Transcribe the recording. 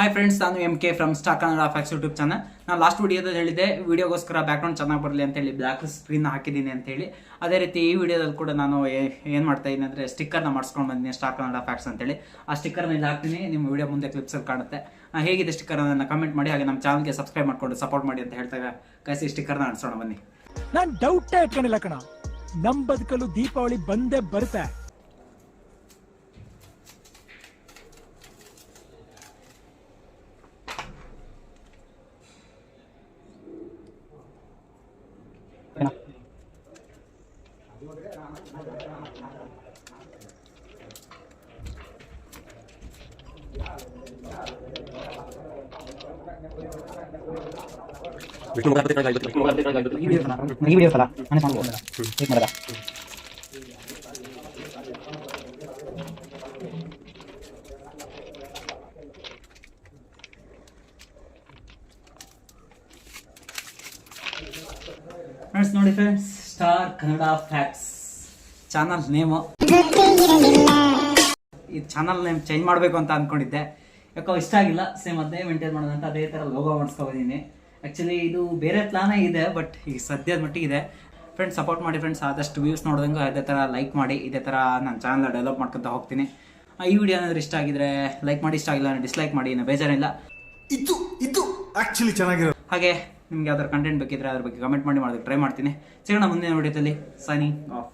Hi friends ನಾನು M K from star Kannada facts YouTube channel ನಾನು last ವಿಡಿಯೋದಲ್ಲಿ ಹೇಳಿದ್ದೆ ವಿಡಿಯೋಗೋಸ್ಕರ ಬ್ಯಾಕ್ಗ್ರೌಂಡ್ ಚೆನ್ನಾಗಿ ಬರಲಿ ಅಂತ ಹೇಳಿ ಬ್ಲ್ಯಾಕ್ ಸ್ಕ್ರೀನ್ ಹಾಕಿದ್ದೀನಿ ಅಂತ ಹೇಳಿ ಅದೇ ರೀತಿ ಈ ವಿಡಿಯೋದಲ್ಲಿ ಕೂಡ ನಾನು ಏನು ಮಾಡ್ತಾ ಇದ್ದೀನಿ ಅಂದರೆ ಸ್ಟಿಕ್ಕರ್ನ ಮಾಡಿಸ್ಕೊಂಡು ಬಂದಿದ್ದೀನಿ ಸ್ಟಾಕ್ ಕನ್ನಡ ಫ್ಯಾಕ್ಸ್ ಅಂತೇಳಿ. ಆ ಸ್ಟಿಕ್ಕರ್ನ ಇಲ್ಲಿ ಹಾಕ್ತೀನಿ, ನಿಮ್ಮ ವಿಡಿಯೋ ಮುಂದೆ ಕ್ಲಿಪ್ಸಲ್ಲಿ ಕಾಣುತ್ತೆ. ಹೇಗಿದೆ ಸ್ಟಿಕ್ಕರ್ ಕಮೆಂಟ್ ಮಾಡಿ, ಹಾಗೆ ನಮ್ಮ ಚಾನಲ್ಗೆ ಸಬ್ಸ್ಕ್ರೈಬ್ ಮಾಡ್ಕೊಂಡು ಸಪೋರ್ಟ್ ಮಾಡಿ ಅಂತ ಹೇಳ್ತಾ ಕೈಸಿ ಸ್ಟಿಕ್ಕರ್ನ ಅನ್ಸೋಣ ಬನ್ನಿ. ನಾನು ಡೌಟೇ ಇಟ್ಕೊಂಡಿಲ್ಲ ಕಣ. ನಮ್ಮ ಬದುಕಲು ದೀಪಾವಳಿ ಬಂದೇ ಬರುತ್ತೆ. ವಿಷ್ಣು ಮುಖಾಂತರ ಆಗಿತ್ತು ವಿಷ್ಣು ಮುಖಾಂತರ ಆಗಿತ್ತು ಈ ವಿಡಿಯೋ ಸಲ ಈ ವಿಡಿಯೋ ಸಲ ನಾನೇ ಮಾಡ್ಬೋದು ಕ್ಲಿಕ್ ಮಾಡಿದ ಫ್ರೆಂಡ್ಸ್ ನೋಡಿ friends star Kannada facts. Channel name. ಈ ಚಾನಲ್ ನೇಮ್ ಚೇಂಜ್ ಮಾಡಬೇಕು ಅಂತ ಅನ್ಕೊಂಡಿದ್ದೆ. ಯಾಕೋ ಇಷ್ಟ ಆಗಿಲ್ಲ ಸೇಮ್ ಅದೇ ಮೇಂಟೈನ್ ಮಾಡೋದಂತ ಅಂತ ಅದೇ ಥರ ಲೋಗೋ ಮಾಡಿಸ್ಕೊಬಂದಿನಿ ಆ್ಯಕ್ಚುಲಿ ಇದು ಬೇರೆ ಪ್ಲಾನೇ ಇದೆ ಬಟ್ ಈಗ ಸದ್ಯದ ಮಟ್ಟಿಗೆ ಇದೆ ಫ್ರೆಂಡ್ಸ್ ಸಪೋರ್ಟ್ ಮಾಡಿ ಫ್ರೆಂಡ್ಸ್ ಆದಷ್ಟು ವ್ಯೂಸ್ ನೋಡಿದಂಗೆ ಅದೇ ಥರ ಲೈಕ್ ಮಾಡಿ ಇದೇ ಥರ ನನ್ನ ಚಾನಲ್ ಡೆವಲಪ್ ಮಾಡ್ಕೊತ ಹೋಗ್ತೀನಿ. ಆ, ಈ ವಿಡಿಯೋ ಏನಾದರೂ ಇಷ್ಟ ಆಗಿದ್ರೆ ಲೈಕ್ ಮಾಡಿ ಇಷ್ಟ ಆಗಿಲ್ಲ ಡಿಸ್ಲೈಕ್ ಮಾಡಿ ಏನು ಬೇಜಾರಿಲ್ಲ. ಇದು ಇದು ಆ್ಯಕ್ಚುಲಿ ಚೆನ್ನಾಗಿರೋ ಹಾಗೆ ನಿಮ್ಗೆ ಯಾವ್ದಾದ್ರು ಕಂಟೆಂಟ್ ಬೇಕಿದ್ರೆ ಅದ್ರ ಬಗ್ಗೆ ಕಮೆಂಟ್ ಮಾಡಿ ಮಾಡೋದಕ್ಕೆ ಟ್ರೈ ಮಾಡ್ತೀನಿ. ಸಿಗೋಣ ಮುಂದಿನ ವಿಡಿಯೋದಲ್ಲಿ ಸೈನಿಂಗ್ ಆಫ್